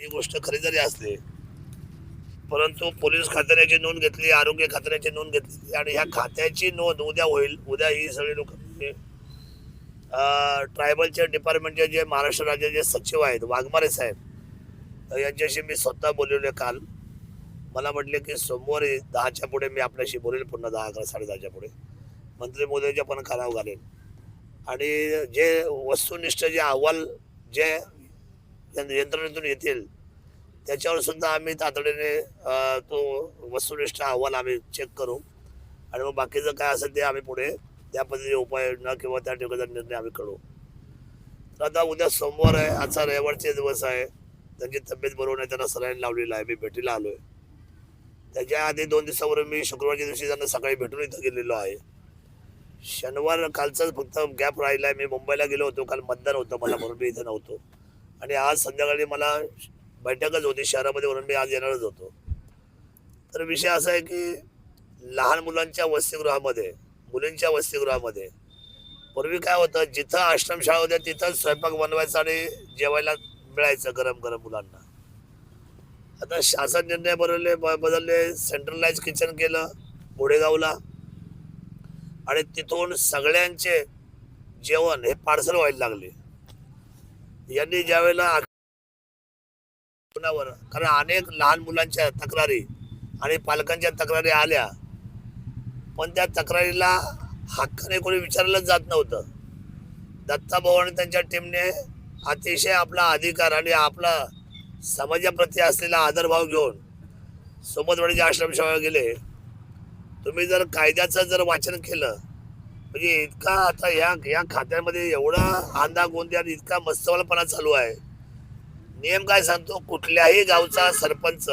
ही गोष्ट खरी जरी असते परंतु पोलीस खात्याची नोंद घेतली आरोग्य खात्याची नोंद घेतली आणि ह्या खात्याची नोंद उद्या होईल उद्या ही सगळी लोक ट्रायबलच्या डिपार्टमेंटचे जे महाराष्ट्र राज्याचे जे सचिव आहेत वाघमारे साहेब यांच्याशी मी स्वतः बोललेलो काल. मला म्हटले की सोमवारी दहाच्या पुढे मी आपल्याशी बोलेल पुन्हा दहा अकरा साडे दहाच्या पुढे. मंत्री मोदींच्या पण कानावर घालेन आणि जे वस्तुनिष्ठ जे अहवाल जे यंत्रणेतून येतील. त्याच्यावर सुद्धा आम्ही तातडीने तो वस्तुनिष्ठ अहवाल आम्ही चेक करू. आणि मग बाकीचं काय असेल ते आम्ही पुढे त्या पद्धतीने उपाययोजना किंवा त्या ठिकाणचा निर्णय आम्ही करू. तर आता उद्या सोमवार आहे आजचा रविवारचे दिवस आहे. त्यांची तब्येत बरोबर नाही त्यांना सलाईन लावलेला आहे. मी भेटीला आलो आहे त्याच्या आधी दोन दिवसावर मी शुक्रवारच्या दिवशी त्यांना सकाळी भेटून इथं गेलेलो आहे. शनिवार कालचाच फक्त गॅप राहिला आहे मी मुंबईला गेलो होतो काल मतदान होतं मला म्हणून मी इथं नव्हतो. आणि आज संध्याकाळी मला बैठकच होती शहरामध्ये म्हणून मी आज येणारच होतो. तर विषय असा आहे की लहान मुलांच्या वसतिगृहामध्ये मुलींच्या वसतिगृहामध्ये पूर्वी काय होतं जिथं आश्रमशाळा होत्या तिथं स्वयंपाक बनवायचा आणि जेवायला मिळायचं गरम गरम मुलांना. आता शासन निर्णय बदलले ब- बदलले सेंट्रलाइज किचन केलं गोडेगावला आणि तिथून सगळ्यांचे जेवण हे पार्सल व्हायला लागले. यांनी ज्यावेळेला वेळेला कारण अनेक लहान मुलांच्या तक्रारी आणि पालकांच्या तक्रारी आल्या पण त्या तक्रारीला हक्काने कोणी विचारलंच जात नव्हतं. दत्ताभाऊ आणि त्यांच्या टीमने अतिशय आपला अधिकार आणि आपला समाजाप्रती असलेला आदरभाव घेऊन सोबतवाडीचे आश्रमशाळा गेले. तुम्ही जर कायद्याचं जर वाचन केलं म्हणजे इतका आता या या खात्यामध्ये एवढा आंदा गोंदी आणि इतका मस्तवालपणा चालू आहे. नियम काय सांगतो? कुठल्याही गावचा सरपंच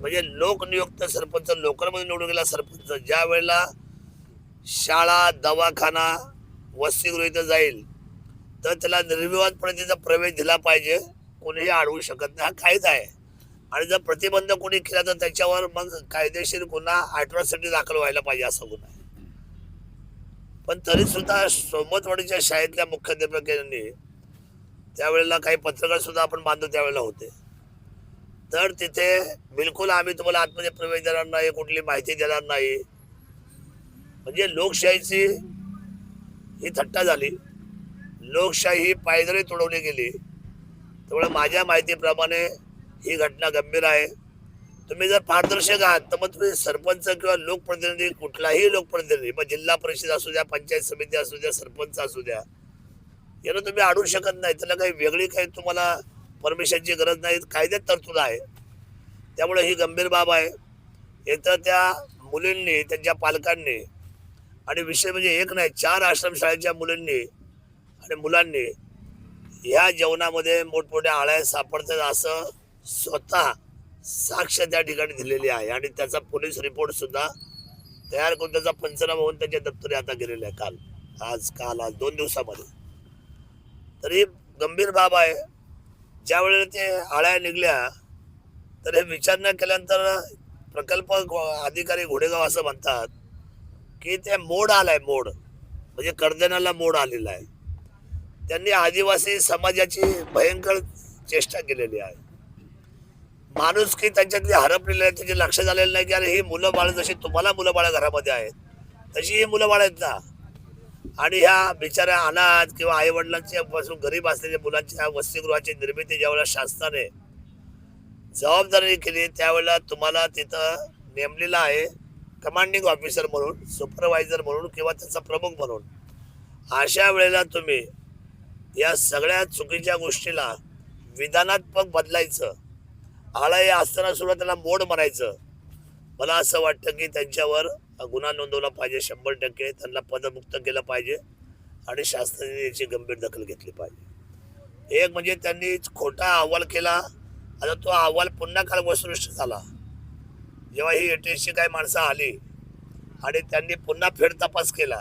म्हणजे लोकनियुक्त सरपंच लोकलमध्ये निवडून गेला सरपंच ज्या वेळेला शाळा दवाखाना वसतिगृह इथं जाईल तर त्याला निर्विवादपणे तिचा प्रवेश दिला पाहिजे. कोणीही अडवू शकत नाही. हा कायदा आहे. आणि जर प्रतिबंध कोणी केला तर त्याच्यावर मग कायदेशीर गुन्हा अठरासाठी दाखल व्हायला पाहिजे असा गुन्हा पण तरी सुद्धा सोमतवाडीच्या शाळेतल्या मुख्याध्यापकांनी त्यावेळेला काही पत्रकार सुद्धा आपण बांधतो त्यावेळेला होते. तर तिथे बिलकुल आम्ही तुम्हाला आतमध्ये प्रवेश देणार नाही कुठली माहिती देणार नाही. म्हणजे लोकशाहीची ही थट्टा झाली. लोकशाही ही पायदळी तुडवली गेली. त्यामुळे माझ्या माहितीप्रमाणे ही घटना गंभीर आहे. तुम्ही जर पारदर्शक आहात तर मग तुम्ही सरपंच किंवा लोकप्रतिनिधी कुठलाही लोकप्रतिनिधी मग जिल्हा परिषद असू द्या पंचायत समिती असू द्या सरपंच असू द्या यानं तुम्ही अडू शकत नाही. त्याला काही वेगळी काही तुम्हाला परमिशनची गरज नाही. कायद्यात तरतूद आहे. त्यामुळे ही गंभीर बाब आहे. इथं त्या मुलींनी त्यांच्या पालकांनी आणि विषय म्हणजे एक नाही चार आश्रमशाळेच्या मुलींनी आणि मुलांनी ह्या जेवणामध्ये मोठमोठ्या आळ्या सापडतात असं स्वतः साक्ष त्या ठिकाणी दिलेली आहे आणि त्याचा पोलीस रिपोर्ट सुद्धा तयार करून त्याचा पंचनामा होऊन त्याच्या दप्तरी आता गेलेल्या आहे काल. आज काल आज दोन दिवसामध्ये. तरी गंभीर बाब आहे. ज्या वेळेला ते आळ्या निघल्या तर हे विचार न केल्यानंतर प्रकल्प अधिकारी घोडेगाव असं म्हणतात की ते मोड आलाय मोड. म्हणजे कर्दनाला मोड आलेला आहे. त्यांनी आदिवासी समाजाची भयंकर चेष्टा केलेली आहे. माणूस की त्यांच्यातली हरपलेलं आहे त्याचे लक्ष झालेलं नाही की अरे ही मुलं बाळ जशी तुम्हाला मुलं बाळ घरामध्ये आहेत तशी ही मुलं बाळ आहेत ना. आणि ह्या बिचाऱ्या अनाथ किंवा आई वडिलांच्या पासून गरीब असलेल्या मुलांच्या वसतिगृहाची निर्मिती ज्यावेळेला शासनाने जबाबदारी केली त्यावेळेला तुम्हाला तिथं नेमलेलं आहे कमांडिंग ऑफिसर म्हणून सुपरवायझर म्हणून किंवा त्याचा प्रमुख म्हणून. अशा वेळेला तुम्ही या सगळ्या चुकीच्या गोष्टीला विधानात्मक बदलायचं. आळा असताना सुद्धा त्याला मोड मारायचं मला असं वाटतं की त्यांच्यावर गुन्हा नोंदवला पाहिजे शंभर टक्के त्यांना पदमुक्त केलं पाहिजे आणि शासनाने याची गंभीर दखल घेतली पाहिजे. एक म्हणजे त्यांनी खोटा अहवाल केला आता तो अहवाल पुन्हा काल वसृष्ट झाला. जेव्हा ही एटीएसची काही माणसं आली आणि त्यांनी पुन्हा फेर तपास केला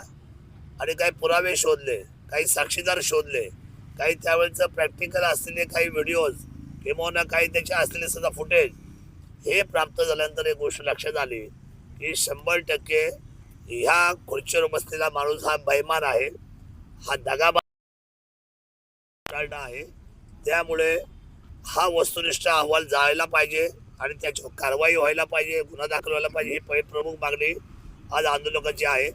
आणि काही पुरावे शोधले काही साक्षीदार शोधले काही त्यावेळेचं प्रॅक्टिकल असलेले काही व्हिडिओज किंवा काही त्याचे असलेले सुद्धा फुटेज हे प्राप्त झाल्यानंतर एक गोष्ट लक्षात आली की शंभर टक्के ह्या खुर्चीवर बसलेला माणूस हा बैमान आहे. हा दगाबा आहे. त्यामुळे हा वस्तुनिष्ठ अहवाल जायला पाहिजे आणि त्याच्यावर कारवाई व्हायला पाहिजे गुन्हा दाखल व्हायला पाहिजे ही पहि- प्रमुख मागणी आज आंदोलकाची आहे.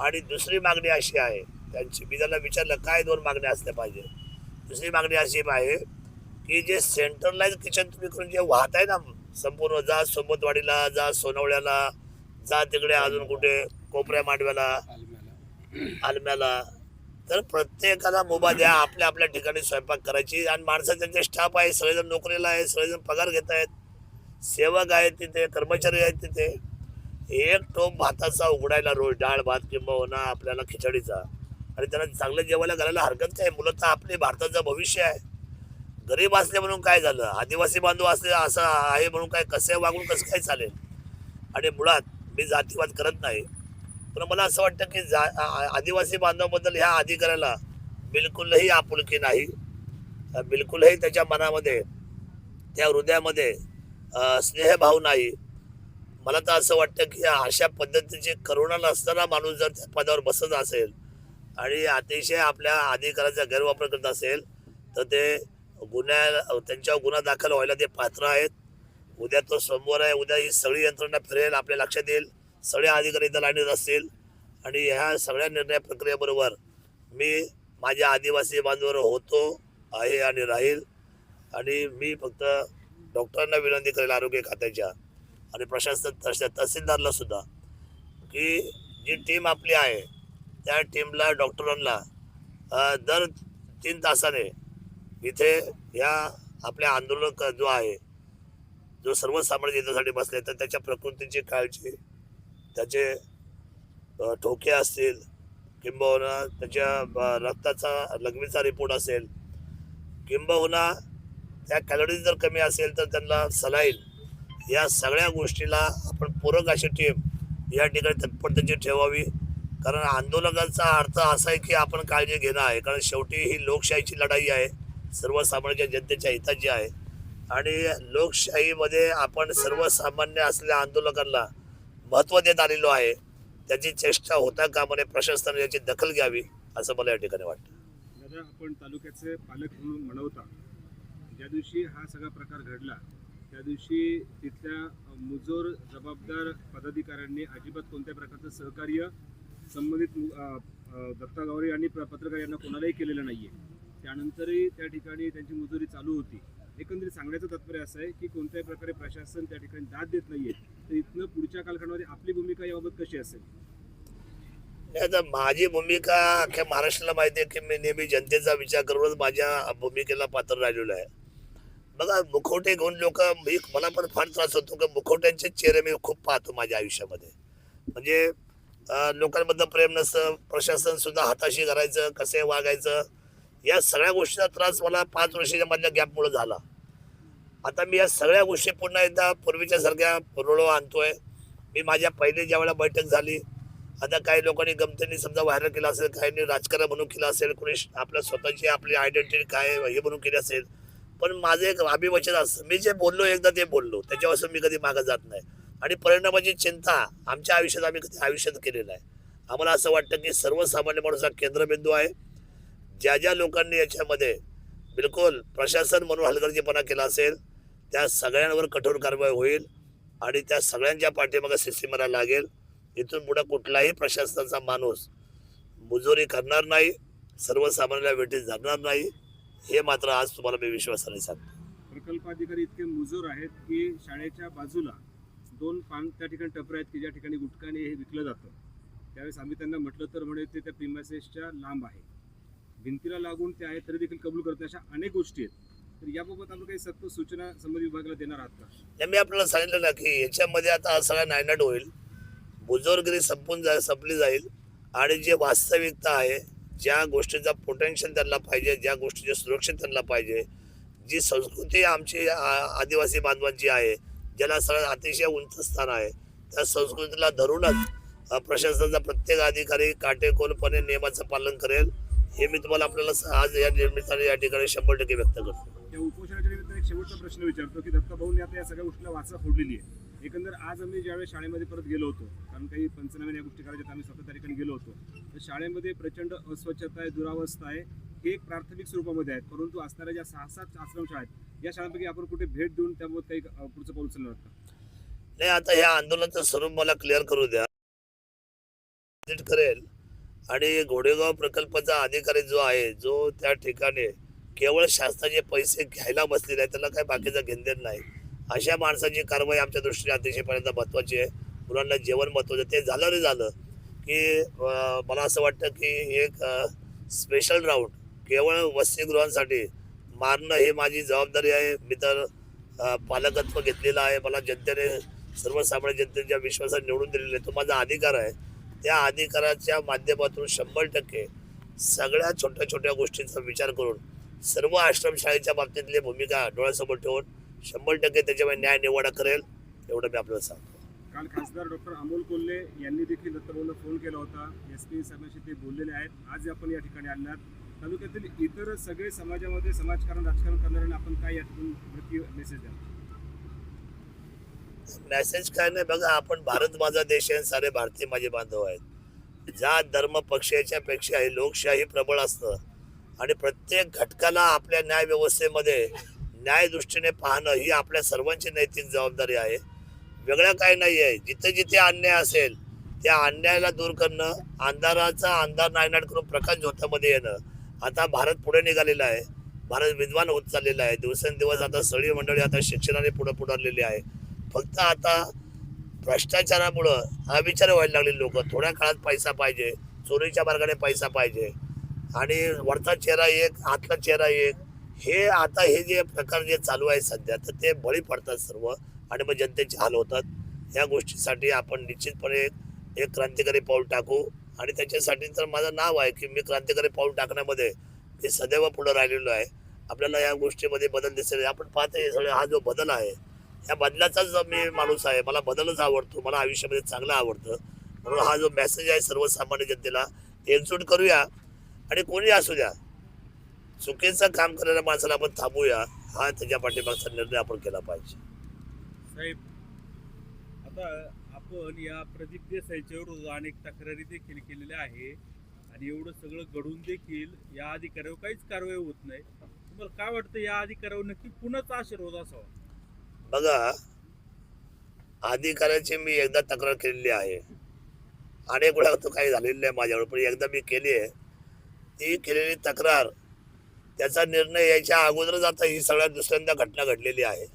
आणि दुसरी मागणी अशी आहे त्यांची मी त्यांना विचारलं काय दोन मागण्या असल्या पाहिजे? दुसरी मागणी अशी आहे की जे सेंट्रलाइज किचन तुम्ही करून जे वाहत आहे ना संपूर्ण जा सोबतवाडीला जा सोनवळ्याला जा तिकडे अजून कुठे कोपऱ्या मांडव्याला आलम्याला तर प्रत्येकाला मुभा द्या आपल्या आपल्या ठिकाणी स्वयंपाक करायची. आणि माणसं त्यांचे स्टाफ आहे सगळेजण नोकरीला आहे सगळेजण पगार घेत आहेत. सेवक आहेत तिथे कर्मचारी आहेत तिथे. एक टोप भाताचा उघडायला रोज डाळ भात किंवा आपल्याला खिचडीचा. आणि त्यांना चांगलं जेवायला घालायला हरकत काय मुलं तर आपले भारताचं भविष्य आहे. गरीब असले म्हणून काय झालं? आदिवासी बांधव असले असं आहे म्हणून काय कसे वागून कसं काय चालेल? आणि मुळात मी जातीवाद करत नाही. पण मला असं वाटतं की जा आदिवासी बांधवाबद्दल ह्या अधिकाऱ्याला बिलकुलही आपुलकी नाही. बिलकुलही त्याच्या मनामध्ये त्या हृदयामध्ये स्नेहभाव नाही. मला तर असं वाटतं की अशा पद्धतीचे करुणा नसताना माणूस जर त्या पदावर बसत असेल आणि अतिशय आपल्या अधिकाराचा गैरवापर करत असेल तर ते गुन्ह्या त्यांच्यावर गुन्हा दाखल व्हायला ते पात्र आहेत. उद्या तो समोर आहे उद्या ही सगळी यंत्रणा फिरेल आपल्या लक्षात येईल. सगळे अधिकारी इथं लाईनीत असतील. आणि ह्या सगळ्या निर्णय प्रक्रियेबरोबर मी माझ्या आदिवासी बांधवावर होतो आहे आणि राहील. आणि मी फक्त डॉक्टरांना विनंती करेल आरोग्य खात्याच्या आणि प्रशासन तस तहसीलदारला सुद्धा की जी टीम आपली आहे त्या टीमला डॉक्टरांना दर तीन तासाने इथे या आपल्या आंदोलक जो आहे जो सर्वसामान्य जनतेसाठी बसले तर त्याच्या प्रकृतीची काळजी त्याचे ठोके असतील किंबहुना त्याच्या रक्ताचा लघवीचा रिपोर्ट असेल किंबहुना त्या कॅलरीज जर कमी असेल तर त्यांना सलाईन या सगळ्या गोष्टीला आपण पूरक अशी टीम या ठिकाणी तत्परतेची ठेवावी. कारण आंदोलकांचा अर्थ असा आहे की आपण काळजी घेणं आहे. कारण शेवटी ही लोकशाहीची लढाई आहे. सर्वसामान्य जनतेच्या हिताची आहे. आणि लोकशाहीमध्ये आपण सर्वसामान्य असलेल्या आंदोलकांना महत्त्व देत आलेलो आहे. त्याची चेष्टा होता का म्हणे प्रशासनाने याची दखल घ्यावी असं मला या ठिकाणी वाटतं. दादा आपण तालुक्याचे पालक म्हणून म्हणवता ज्या दिवशी हा सगळा प्रकार घडला त्या दिवशी तिथल्या मुजोर जबाबदार पदाधिकाऱ्यांनी अजिबात कोणत्या प्रकारचं सहकार्य संबंधित दत्ता गावरे आणि पत्रकार यांना कोणालाही केलेलं नाही आहे त्यानंतरही त्या ठिकाणी त्यांची मजुरी चालू होती. एकंदरीत सांगण्याचं तात्पर्य असं आहे की कोणत्याही प्रकारे प्रशासन त्या ठिकाणी दाद देत नाहीये. तर इथनं पुढच्या कालखंडामध्ये आपली भूमिका याबाबत कशी असेल? नाही माझी भूमिका अख्ख्या महाराष्ट्राला माहिती आहे की मी नेहमी जनतेचा विचार करूनच माझ्या भूमिकेला पात्र राहिलेलो आहे. बघा मुखवटे घेऊन लोक मी मला पण फार त्रास होतो की मुखवट्यांचे चेहरे मी खूप पाहतो माझ्या आयुष्यामध्ये. म्हणजे लोकांबद्दल प्रेम नसतं प्रशासन सुद्धा हाताशी करायचं कसे वागायचं या सगळ्या गोष्टीचा त्रास मला पाच वर्षाच्या मधल्या गॅपमुळे झाला. आता मी या सगळ्या गोष्टी पुन्हा एकदा पूर्वीच्या सारख्या पुरवळो आणतोय. मी माझ्या पहिली ज्या वेळेला बैठक झाली आता काही लोकांनी गमतींनी समजा व्हायरल केलं असेल काहींनी राजकारण म्हणून केलं असेल कोणी आपल्या स्वतःची आपली आयडेंटिटी काय हे म्हणून केली असेल. पण माझं एक अभिवचन असतं मी जे बोललो एकदा ते बोललो त्याच्यापासून मी कधी मागं जात नाही. आणि परिणामाची चिंता आमच्या आयुष्यात आम्ही कधी आयुष्यात केलेलं आहे आम्हाला असं वाटतं की सर्वसामान्य माणूस हा केंद्रबिंदू आहे. ज्या ज्या लोकांनी याच्यामध्ये बिलकुल प्रशासन म्हणून हलगर्जीपणा केला असेल त्या सगळ्यांवर कठोर कारवाई होईल आणि त्या सगळ्यांच्या पाठीमागे सिस्टीमला लागेल. इथून पुढे कुठलाही प्रशासनाचा माणूस मुजोरी करणार नाही सर्वसामान्याला वेटीस धरणार नाही हे मात्र आज तुम्हाला मी विश्वासाने सांगतो. प्रकल्प अधिकारी इतके मुजोर आहेत की शाळेच्या बाजूला दोन पान त्या ठिकाणी टपरे आहेत की ज्या ठिकाणी गुटखाने हे विकलं जातं. त्यावेळेस आम्ही त्यांना म्हटलं तर म्हणे ते त्या प्रिमासेसच्या लांब आहे. भिंतीला लागून ते आहे तरी देखील कबूल करत अशा अनेक गोष्टी आहेत. तर याबाबत आपण काही सत्व सूचना संबंधित विभागाला देणार आहात का? मी आपल्याला सांगितलं ना की याच्यामध्ये आता हा सगळा नायनाट होईल. बुजोरगिरी संपून जा संपली जाईल. आणि जे वास्तविकता आहे ज्या गोष्टीचा पोटेन्शियल त्यांना पाहिजे ज्या गोष्टीचे सुरक्षित त्यांना पाहिजे जी संस्कृती आमची आ- आदिवासी बांधवांची आहे ज्याला सगळ्यात अतिशय उंच स्थान आहे त्या संस्कृतीला धरूनच प्रशासनाचा प्रत्येक अधिकारी काटेकोरपणे नियमाचं पालन करेल. हे मी तुम्हाला आपल्याला आज या निमित्ताने या ठिकाणी शंभर टक्के व्यक्त करतो. उपोषणाच्या निमित्ताने एक शेवटचा प्रश्न विचारतो की दत्ता भाऊंनी आता या सगळ्या गोष्टीला वाचा फोडलेली आहे. एकंदर आज आम्ही ज्यावेळेस शाळेमध्ये परत गेलो होतो कारण काही पंचनामे या गोष्टी करायच्या आम्ही स्वतः ठिकाणी गेलो होतो. तर शाळेमध्ये प्रचंड अस्वच्छता आहे दुरावस्था आहे हे एक प्राथमिक स्वरूपामध्ये आहेत परंतु असणाऱ्या ज्या सहा सात आश्रमशाळा आहेत या शाळांपैकी आपण कुठे भेट देऊन त्याबाबत काही अ, पुढचं पाऊल उचलणार आहात का? नाही आता ह्या आंदोलनाचं स्वरूप मला क्लिअर करू द्या. Visit करेल आणि घोडेगाव प्रकल्पाचा अधिकारी जो आहे जो त्या ठिकाणी केवळ शासनाचे पैसे घ्यायला बसलेले आहे त्याला काही बाकीचा घेणदेण नाही. अशा माणसाची कारवाई आमच्या दृष्टीने अतिशयपर्यंत महत्त्वाची आहे. मुलांना जेवण महत्त्वाचं ते झालं रे झालं की मला असं वाटतं की एक स्पेशल राऊंड केवळ वसतिगृहांसाठी मारणं ही माझी जबाबदारी आहे. मी तर पालकत्व घेतलेलं आहे. मला जनतेने सर्वसामान्य जनतेच्या विश्वासात निवडून दिलेलं आहे. तो माझा अधिकार आहे. त्या अधिकाराच्या माध्यमातून शंभर टक्के सगळ्या छोट्या छोट्या गोष्टींचा विचार करून सर्व आश्रमशाळेच्या बाबतीतली भूमिका डोळ्यासमोर ठेवून शंभर टक्के त्याच्यामध्ये न्याय निवाडा करेल एवढं मी आपल्याला सांगतो. काल खासदार डॉक्टर अमोल कोल्हे यांनी देखील दत्तभाऊंना फोन केला होता. एस पी साहेबांशी ते बोललेले आहेत. आज आपण या ठिकाणी आल्यात तालुक्यातील इतर सगळे समाजामध्ये समाजकारण राजकारण करणाऱ्यांना आपण काय यातून नक्की मेसेज द्या मेसेज काय नाही बघा आपण भारत माझा देश आहे सारे भारतीय माझे बांधव आहेत. जात धर्म पक्षाच्या पेक्षाही लोकशाही प्रबळ असतं. आणि प्रत्येक घटकाला आपल्या न्याय व्यवस्थेमध्ये न्याय दृष्टीने पाहणं ही आपल्या सर्वांची नैतिक जबाबदारी आहे. वेगळं काय नाही आहे. जिथे जिथे अन्याय असेल त्या अन्यायाला दूर करणं अंधाराचा अंधार नायनाट करून प्रकाश झोतामध्ये येणं आता भारत पुढे निघालेला आहे. भारत विद्वान होत चाललेला आहे. दिवसेंदिवस आता सळी मंडळी आता शिक्षणाने पुढे पुढारलेली आहे. फक्त आता भ्रष्टाचारामुळं हा विचार व्हायला लागले लोक. थोड्या काळात पैसा पाहिजे चोरीच्या मार्गाने पैसा पाहिजे. आणि वरचा चेहरा एक आतला चेहरा एक. हे आता हे जे प्रकार जे चालू आहे सध्या तर ते बळी पडतात सर्व आणि मग जनतेचे हाल होतात. या गोष्टीसाठी आपण निश्चितपणे एक- क्रांतिकारी पाऊल टाकू. आणि त्याच्यासाठी तर माझं नाव आहे की मी क्रांतिकारी पाऊल टाकण्यामध्ये मी सदैव पुढं राहिलेलो आहे. आपल्याला या गोष्टीमध्ये बदल दिसेल. आपण पाहते सगळे हा जो बदल आहे या बदलाचाच मी माणूस आहे मला बदलच आवडतो मला आयुष्यामध्ये चांगलं आवडतं. म्हणून हा जो मेसेज आहे सर्वसामान्य जनतेला एकजूट करूया आणि कोणी असू द्या चुकीचं काम करणाऱ्या माणसाला आपण थांबूया हा त्याच्या पाठीमागचा निर्णय आपण केला पाहिजे. साहेब आता आपण या प्रदीप देसाईच्या विरोधात अनेक तक्रारी देखील केलेल्या आहे आणि एवढं सगळं घडून देखील या अधिकाऱ्यावर काहीच कारवाई होत नाही. तुम्हाला काय वाटतं या अधिकाऱ्यावर नक्की कुणाचा आशीर्वाद असावा? बघा अधिकाऱ्याची मी एकदा तक्रार केलेली आहे. अनेक वेळा तो काही झालेलं नाही माझ्यावर पण एकदा मी केली आहे. ती केलेली तक्रार त्याचा निर्णय यायच्या अगोदरच आता ही सगळ्यात दुसऱ्यांदा घटना घडलेली आहे.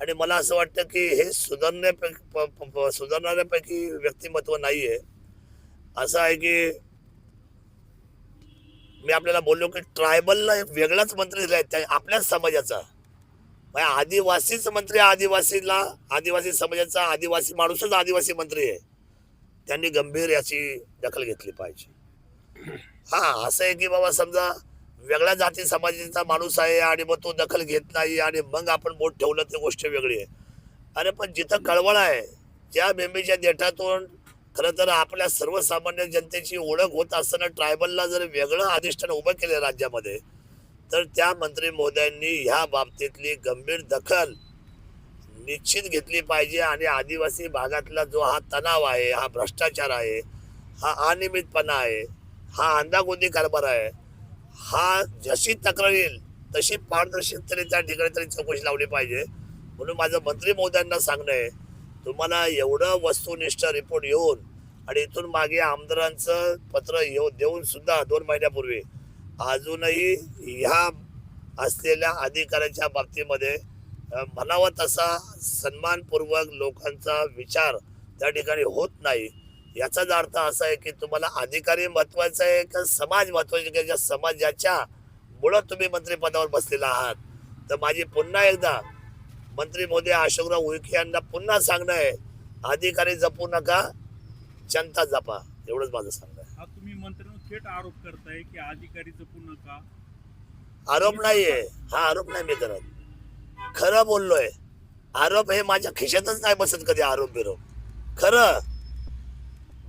आणि मला असं वाटतं की हे सुधारण्यापैकी सुधारणाऱ्यापैकी व्यक्तिमत्व नाही आहे असं आहे की मी आपल्याला बोललो की ट्रायबलला एक वेगळाच मंत्री दिला आहे त्या आपल्याच समाजाचा. आदिवासीच मंत्री आदिवासीला. आदिवासी समाजाचा आदिवासी माणूसच आदिवासी मंत्री आहे. त्यांनी गंभीर याची दखल घेतली पाहिजे. हा असं आहे की बाबा समजा वेगळ्या जाती समाजाचा माणूस आहे आणि मग तो दखल घेत नाही आणि मग आपण बोट ठेवलं ती गोष्ट वेगळी आहे. अरे पण जिथं कळवळ आहे ज्या मेंबीच्या देठातून खरं तर आपल्या सर्वसामान्य जनतेची ओळख होत असताना ट्रायबलला जर वेगळं अधिष्ठान उभं केलं राज्यामध्ये तर त्या मंत्री महोदयांनी ह्या बाबतीतली गंभीर दखल निश्चित घेतली पाहिजे आणि आदिवासी भागातला जो हा तणाव आहे हा भ्रष्टाचार आहे हा अनियमितपणा आहे हा अंदागोंदी कारभार आहे हा जशी तक्रार येईल तशी पारदर्शक त्या ठिकाणी तरी चौकशी लावली पाहिजे. म्हणून माझं मंत्री महोदयांना सांगणं आहे तुम्हाला एवढं वस्तुनिष्ठ रिपोर्ट येऊन आणि इथून मागे आमदारांचं पत्र येऊ देऊन सुद्धा दोन महिन्यापूर्वी अजूनही ह्या असलेल्या अधिकाराच्या बाबतीमध्ये म्हणावा तसा सन्मानपूर्वक लोकांचा विचार त्या ठिकाणी होत नाही. याचाच अर्थ असा आहे की तुम्हाला अधिकारी महत्त्वाचा आहे का समाज महत्त्वाचे आहे? ज्या समाजाच्या मुळं तुम्ही मंत्रिपदावर बसलेला आहात. तर माझी पुन्हा एकदा मंत्री मोदी अशोकराव उईके यांना पुन्हा सांगणं आहे अधिकारी जपू नका जनता जपा. एवढंच माझं सांग हा तुम्ही मंत्र्यांवर थेट आरोप करताय की अधिकारी जपू नका आरोप नाहीये. हा आरोप नाही मी करत. खरं बोललोय. आरोप हे माझ्या खिशातच नाही बसत कधी आरोप बिरोप. खरं.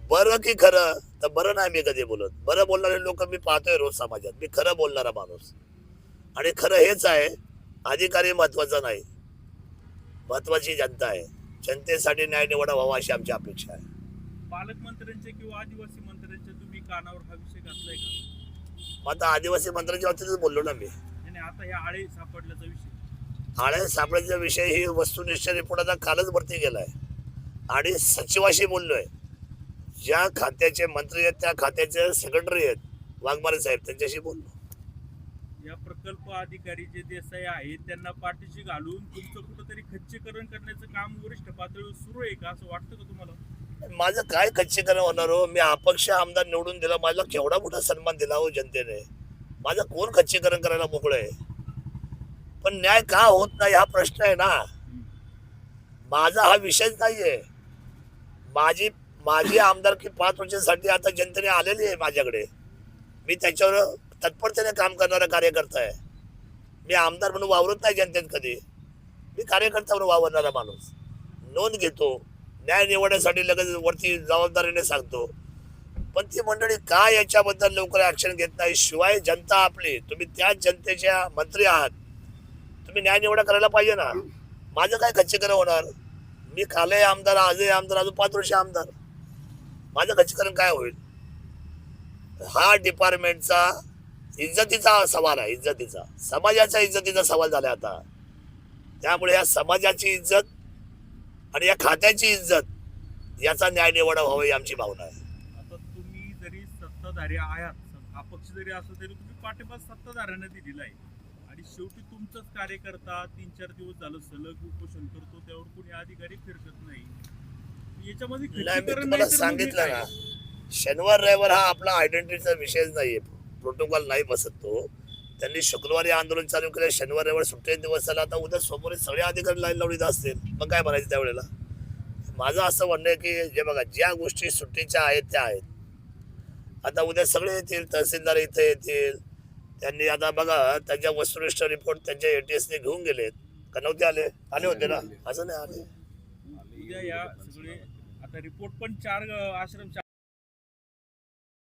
बरं की खरं तर बरं नाही मी कधी बोलत. बरं बोलणारे लोक मी पाहतोय रोज समाजात. मी खरं बोलणारा माणूस. आणि खरं हेच आहे अधिकारी महत्त्वाचा नाही. महत्वाची जनता आहे. जनतेसाठी न्याय निवडा व्हावा अशी आमची अपेक्षा आहे. पालकमंत्र्यांचे किंवा आदिवासी कानावर हा विषय घातलाय का? मग आता आदिवासी मंत्र्याच्या बाबतीतच बोललो ना मी. आणि आता ह्या आळे सापडल्याचा विषय. आळ्या सापड्याचा विषय ही वस्तुनिष्ठ रिपोर्ट आता कालच भरती केलाय आणि सचिवाशी बोललोय. ज्या खात्याचे मंत्री आहेत त्या खात्याचे सेक्रेटरी आहेत वाघमारे साहेब त्यांच्याशी बोललो. या प्रकल्प अधिकारी जे देसाई आहेत त्यांना पाठीशी घालून तुमचं कुठंतरी खच्चीकरण करण्याचं काम वरिष्ठ पातळीवर सुरू आहे का असं वाटतं का तुम्हाला? माझं काय कच्चीकरण होणार हो? मी अपक्ष आमदार निवडून दिला मला केवढा मोठा सन्मान दिला हो जनतेने. माझं कोण कच्चीकरण करायला मोकळं आहे? पण न्याय का होत नाही हा प्रश्न आहे ना. माझा हा विषयच नाहीये. माझी माझी आमदारकी पाच वर्षासाठी आता जनतेने आलेली आहे माझ्याकडे. मी त्याच्यावर तत्परतेने काम करणारा कार्यकर्ता आहे. मी आमदार म्हणून वावरत नाही जनतेत कधी. मी कार्यकर्ता म्हणून वावरणारा माणूस. नोंद घेतो. न्याय निवडण्यासाठी लगेच वरती जबाबदारीने सांगतो. पण ती मंडळी का याच्याबद्दल लवकर ॲक्शन घेत नाही शिवाय जनता आपली तुम्ही त्याच जनतेच्या मंत्री आहात. तुम्ही न्याय निवडा करायला पाहिजे ना. माझं काय खच्चीकरण होणार? मी कालही आमदार आजही आमदार अजून पाच वर्ष आमदार. माझं खच्चीकरण काय होईल? हा डिपार्टमेंटचा इज्जतीचा सवाल आहे इज्जतीचा. समाजाचा इज्जतीचा सवाल झाला आता. त्यामुळे या समाजाची इज्जत आणि या खात्याची इज्जत याचा न्याय निवडा व्हावा ही आमची भावना आहे. आता तुम्ही जरी सत्ताधारी आहात अपक्ष जरी असो तरी तुम्ही पाठिंबा सत्ताधाऱ्यांना दिलेला आहे. आणि शेवटी तुमचाच कार्यकर्ता तीन चार दिवस झालं सलग उपोषण करतो त्यावर कोणी अधिकारी फिरकत नाही. याच्यामध्ये नाही मी खच्चीकरण तुम्हाला तर सांगितलं काय? ना शनिवार रविवार हा आपला आयडेंटिटीचा विषयच नाहीये. प्रोटोकॉल नाही बसत तो. त्यांनी शुक्रवारी आंदोलन चालू केलं शनिवार रविवार सुट्टे दिवस झाला. आता उद्या सोमवारी सगळे अधिकारी लाईन लावलीत असतील. मग काय म्हणायचं त्यावेळेला? माझं असं म्हणणं आहे की जे बघा ज्या गोष्टी सुट्टीच्या आहेत त्या आहेत. आता उद्या सगळे येतील तहसीलदार इथे येतील. त्यांनी आता बघा त्यांच्या वस्तुनिष्ठ रिपोर्ट त्यांच्या ए टी एसने घेऊन गेलेत. का नव्हते आले? आले होते ना? असं नाही आले. उद्या या सगळे आता रिपोर्ट पण चार आश्रम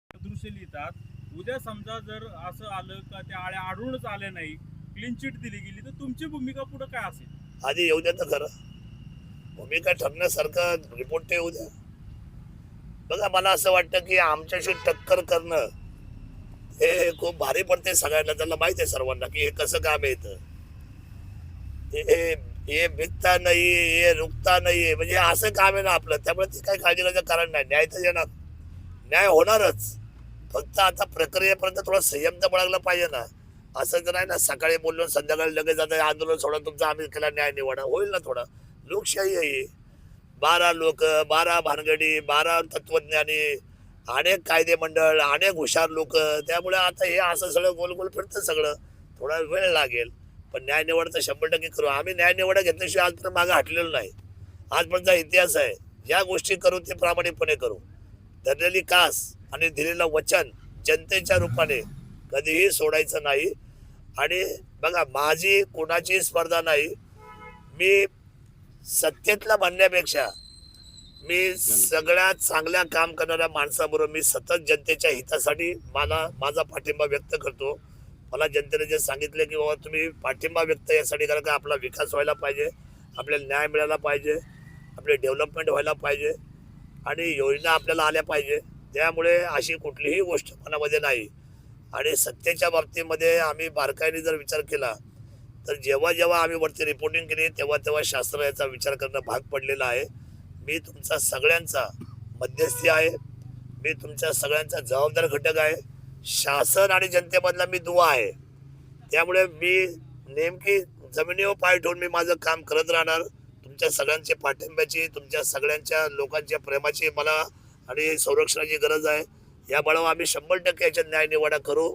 दृश्य लिहितात. उद्या समजा जर असं आलं का त्या आळ्या आढळूनच आल्या नाही क्लीन चिट दिली गेली तर तुमची भूमिका पुढे काय असेल? आधी येऊ द्या तर खरं. भूमिका ठरण्यासारखा रिपोर्ट ते येऊ द्या. बघा मला असं वाटतं की आमच्याशी टक्कर करणं हे खूप भारी पडते सगळ्यांना. त्यांना माहिती आहे सर्वांना की हे कसं काम येत हे हे भिकता नाही हे रुकता नाही म्हणजे असं काम आहे ना आपलं. त्यामुळे ते काही काळजी करायचं कारण नाही. न्याय तर येणार. न्याय होणारच. फक्त आता प्रक्रियेपर्यंत थोडा संयम तर बाळगला पाहिजे ना. असं तर नाही ना सकाळी बोललो संध्याकाळी लगेच जातं आंदोलन सोडा तुमचा आम्ही केला न्याय निवाडा. होईल ना थोडा. लोकशाही आहे बारा लोक बारा भानगडी बारा तत्वज्ञानी अनेक कायदे मंडळ अनेक हुशार लोक. त्यामुळे आता हे असं सगळं गोल गोल फिरतं सगळं. थोडा वेळ लागेल. पण न्याय निवड तर शंभर टक्के करू. आम्ही न्याय निवडा घेतल्याशिवाय आजपर्यंत मागं हटलेलो नाही. आजपर्यंतचा इतिहास आहे. ज्या गोष्टी करू ते प्रामाणिकपणे करू. धरलेली कास आणि दिलेलं वचन जनतेच्या रूपाने कधीही सोडायचं नाही. आणि बघा माझी कोणाची स्पर्धा नाही मी सत्तेतला म्हणण्यापेक्षा मी सगळ्यात चांगल्या काम करणाऱ्या माणसाबरोबर मी सतत जनतेच्या हितासाठी मला माझा पाठिंबा व्यक्त करतो. मला जनतेने जे सांगितलं की बाबा तुम्ही पाठिंबा व्यक्त यासाठी करा का आपला विकास व्हायला पाहिजे आपल्याला न्याय मिळायला पाहिजे आपले डेव्हलपमेंट व्हायला पाहिजे. आणि योजना आपल्याला आल्या पाहिजे. त्यामुळे अशी कुठलीही गोष्ट मनामध्ये नाही. आणि सत्तेच्या बाबतीमध्ये आम्ही बारकाईने जर विचार केला तर जेव्हा जेव्हा आम्ही वरती रिपोर्टिंग केली तेव्हा तेव्हा शास्त्र याचा विचार करणं भाग पडलेला आहे. मी तुमचा सगळ्यांचा मध्यस्थी आहे. मी तुमच्या सगळ्यांचा जबाबदार घटक आहे. शासन आणि जनतेमधला मी दुवा आहे. त्यामुळे मी नेमकी जमिनीवर पाय ठेवून मी माझं काम करत राहणार. तुमच्या सगळ्यांचे पाठिंब्याची तुमच्या सगळ्यांच्या लोकांच्या प्रेमाची मला आणि संरक्षणाची गरज आहे. या बळावर आम्ही शंभर टक्के याच्यात न्याय निवाडा करू.